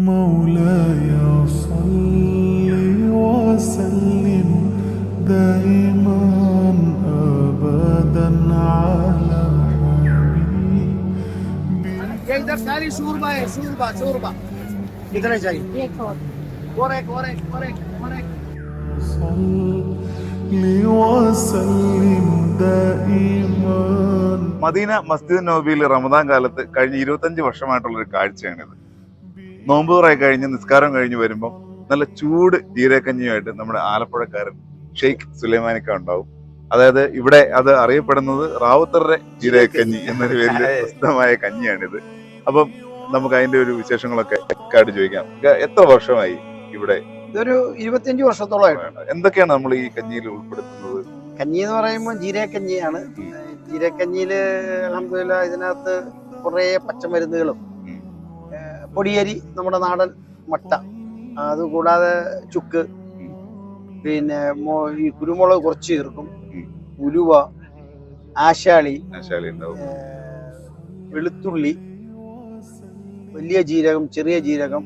مولاي صل وسلم دائما ابدا على حبيبي ये इधर सारी शूरबा है शूरबा शूरबा कितने चाहिए एक और और एक और एक और एक और एक صل وسلم دائما മദീന മസ്ജിദ് നബിയിൽ റമദാൻ കാലത്ത് കഴിഞ്ഞ ഇരുപത്തഞ്ച് വർഷമായിട്ടുള്ള ഒരു കാഴ്ചയാണിത് നോമ്പ് തുറ കഴിഞ്ഞ് നിസ്കാരം കഴിഞ്ഞ് വരുമ്പോൾ നല്ല ചൂട് ജീരകഞ്ഞിയുമായിട്ട് നമ്മുടെ ആലപ്പുഴക്കാരൻ ഷെയ്ഖ് സുലൈമാനിക്ക ഉണ്ടാവും. അതായത് ഇവിടെ അത് അറിയപ്പെടുന്നത് റാവുത്തറുടെ ജീരകക്കഞ്ഞി എന്നൊരു വലിയ പ്രസിദ്ധമായ കഞ്ഞിയാണിത്. അപ്പം നമുക്ക് അതിന്റെ ഒരു വിശേഷങ്ങളൊക്കെ കാട്ട് ചോദിക്കാം. എത്ര വർഷമായി ഇവിടെ? ഇതൊരു ഇരുപത്തിയഞ്ച് വർഷത്തോളമായിട്ട്. എന്തൊക്കെയാണ് നമ്മൾ ഈ കഞ്ഞിയിൽ ഉൾപ്പെടുത്തുന്നത്? കഞ്ഞി എന്ന് പറയുമ്പോൾ ജീരകക്കഞ്ഞിയാണ്. ജീരകക്കഞ്ഞിയിൽ അലഹമില്ല ഇതിനകത്ത് കുറേ പച്ചമരുന്നുകളും പൊടിയരി നമ്മുടെ നാടൻ മട്ട. അതുകൂടാതെ ചുക്ക്. പിന്നെ ഈ കുരുമുളക് കുറച്ച് ചേർക്കും. ഉലുവ ആശാളി വെളുത്തുള്ളി വലിയ ജീരകം ചെറിയ ജീരകം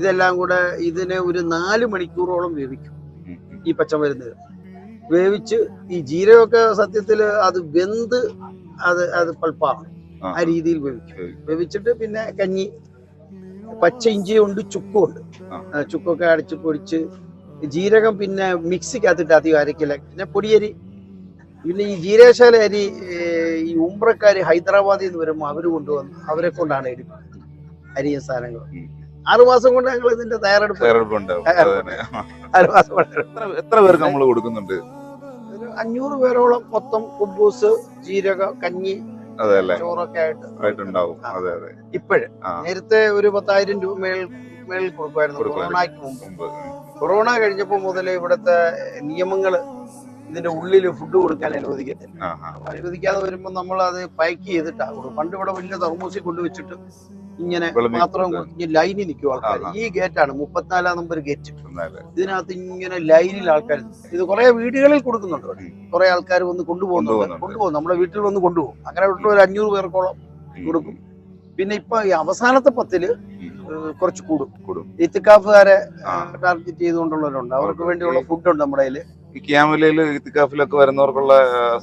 ഇതെല്ലാം കൂടെ ഇതിനെ ഒരു നാല് മണിക്കൂറോളം വേവിക്കും. ഈ പച്ചമരുന്ന് വേവിച്ച് ഈ ജീരകമൊക്കെ സത്യത്തിൽ അത് വെന്ത് അത് അത് പൾപ്പാണ്. ആ, രീതിയിൽ വേവിക്കും. വേവിച്ചിട്ട് പിന്നെ കഞ്ഞി പച്ച ഇഞ്ചി ഉണ്ട് ചുക്കും ഉണ്ട്. ചുക്കൊക്കെ അടിച്ച് പൊടിച്ച് ജീരകം പിന്നെ മിക്സിക്കകത്തിട്ട് അധികം അരക്കില്ല. പിന്നെ പൊടിയരി. പിന്നെ ഈ ജീരകശാല അരി ഈ ഉമ്രക്കാര് ഹൈദരാബാദിൽ നിന്ന് വരുമ്പോൾ അവർ കൊണ്ടുവന്ന് അവരെ കൊണ്ടാണ് അരി അരിയ സാധനങ്ങൾ ആറു മാസം കൊണ്ട് ഞങ്ങൾ ഇതിന്റെ തയ്യാറെടുപ്പ് കൊണ്ട് എത്ര പേർക്ക് നമ്മൾ കൊടുക്കുന്നുണ്ട്? അഞ്ഞൂറ് പേരോളം മൊത്തം കുബൂസ് ജീരക കഞ്ഞി ചോറൊക്കെ ആയിട്ട് അതെ അതെ. ഇപ്പോഴ്. നേരത്തെ ഒരു പത്തായിരം രൂപ മേൽ മേളിൽ കൊടുക്കുമായിരുന്നു. കൊറോണയ്ക്ക് മുമ്പ്. കൊറോണ കഴിഞ്ഞപ്പോൾ മുതൽ ഇവിടത്തെ നിയമങ്ങൾ ഇതിന്റെ ഉള്ളിൽ ഫുഡ് കൊടുക്കാൻ അനുവദിക്കത്തില്ല. അനുവദിക്കാതെ വരുമ്പോൾ നമ്മൾ അത് പാക്ക് ചെയ്തിട്ടാ പണ്ട് ഇവിടെ വലിയ തെർമൂസിൽ കൊണ്ടുവച്ചിട്ട് ഇങ്ങനെ മാത്രം കുറഞ്ഞ് ലൈനിൽ നിൽക്കും ആൾക്കാർ. ഈ ഗേറ്റാണ് മുപ്പത്തിനാലാം നമ്പർ ഗേറ്റ് ഇതിനകത്ത് ഇങ്ങനെ ലൈനിൽ ആൾക്കാർ ഇത് കുറെ വീടുകളിൽ കൊടുക്കുന്നുണ്ട്. കുറെ ആൾക്കാർ വന്ന് കൊണ്ടുപോകുന്നുണ്ട്. കൊണ്ടുപോകും. നമ്മുടെ വീട്ടിൽ വന്ന് കൊണ്ടുപോകും. അങ്ങനെ വീട്ടിൽ ഒരു അഞ്ഞൂറ് പേർക്കോളം കൊടുക്കും. പിന്നെ ഇപ്പൊ ഈ അവസാനത്തെ പത്തിൽ കുറച്ച് കൂടും. ഇത്തിക്കാഫുകാരെ. ടാർഗറ്റ് ചെയ്തുകൊണ്ടുള്ളവരുണ്ട്. അവർക്ക് വേണ്ടിയുള്ള ഫുഡ് ഉണ്ട് നമ്മുടെ കയ്യിൽ. ഈ ക്യാമലയിൽ ഇത്തിക്കാഫിലൊക്കെ വരുന്നവർക്കുള്ള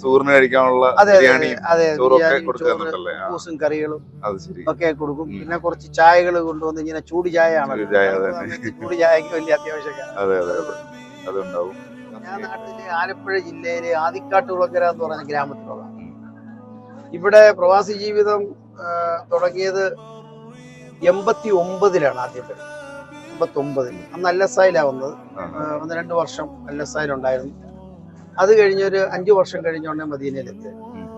സൂറിന് കഴിക്കാനുള്ള കൂസും കറികളും ഒക്കെ കൊടുക്കും. പിന്നെ കുറച്ച് ചായകൾ കൊണ്ടുവന്ന് ഇങ്ങനെ ചൂട് ചായ ആണ് ചൂട്. ചായക്ക് വലിയ അത്യാവശ്യമാണ് അതെ അതെ അതെ. അതുണ്ടാവും. ഞാൻ നാട്ടിലെ ആലപ്പുഴ ജില്ലയിലെ ആദിക്കാട്ടുകുളക്കര എന്ന് പറഞ്ഞ ഗ്രാമത്തിലുള്ള ഇവിടെ പ്രവാസി ജീവിതം തുടങ്ങിയത് എൺപത്തി ഒമ്പതിലാണ് ആദ്യത്തെ. എൺപത്തി ഒമ്പതിൽ അന്ന് എൽ എസ് ഐയിലാണ് ആ, ഒന്ന് രണ്ട് വർഷം എൽ എസ് ഐയിലുണ്ടായിരുന്നു അത് കഴിഞ്ഞൊരു അഞ്ചു വർഷം കഴിഞ്ഞോണ്ടേ മദീനയിലെത്തി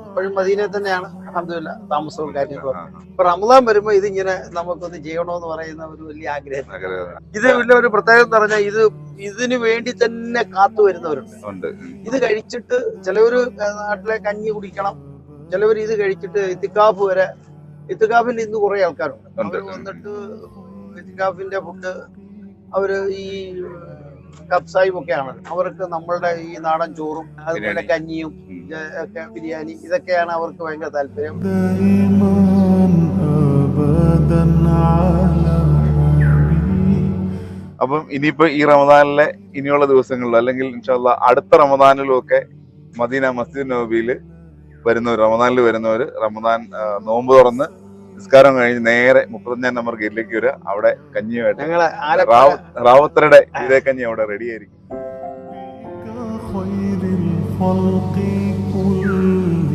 അപ്പോഴും മദീനയിൽ തന്നെയാണ്. അഹമ്മദില്ല താമസവും കാര്യങ്ങളും അപ്പൊ റമദാൻ വരുമ്പോ ഇതിങ്ങനെ നമുക്കൊന്ന് ചെയ്യണോന്ന് പറയുന്ന ഒരു വലിയ ആഗ്രഹം. ഇത് വലിയ ഒരു പ്രത്യേകത എന്ന് പറഞ്ഞാൽ ഇത് ഇതിനു വേണ്ടി തന്നെ കാത്തു വരുന്നവരുണ്ട്. ഇത് കഴിച്ചിട്ട് ചിലവര് നാട്ടിലെ കഞ്ഞി കുടിക്കണം. ചിലവർ ഇത് കഴിച്ചിട്ട് ഇത്തിക്കാഫ് വരെ ഇത്തിക്കാഫിൽ ഇന്ന് കുറെ ആൾക്കാരുണ്ട്. അവർ വന്നിട്ട് ഇതിഹാഫിന്റെ ബുക്ക് അവർ ഈ കബ്സായും ഒക്കെയാണ് അവർക്ക് നമ്മളുടെ ഈ നാടൻ ചോറും അതുപോലെ കഞ്ഞിയും ബിരിയാണി ഇതൊക്കെയാണ് അവർക്ക് ഭയങ്കര താല്പര്യം. അപ്പം ഇനിയിപ്പോ ഈ റമദാനിലെ ഇനിയുള്ള ദിവസങ്ങളിൽ അല്ലെങ്കിൽ ഇൻഷാല്ല അടുത്ത റമദാനിലും ഒക്കെ മദീന മസ്ജിദ് നബിയിൽ വരുന്നവർ റമദാനിൽ വരുന്നവർ റമദാൻ നോമ്പ് തുറന്ന് നിസ്കാരം കഴിഞ്ഞ് നേരെ മുപ്പത്തഞ്ചാം നമ്പർ ഗേറ്റിലേക്ക് വരിക അവിടെ കഞ്ഞിയുമായിട്ട് ഞങ്ങള് ആലപ്പുഴ റാവ- റാവത്തറുടെ ഇതേ കഞ്ഞി അവിടെ റെഡി ആയിരിക്കും خير الخلق كلهم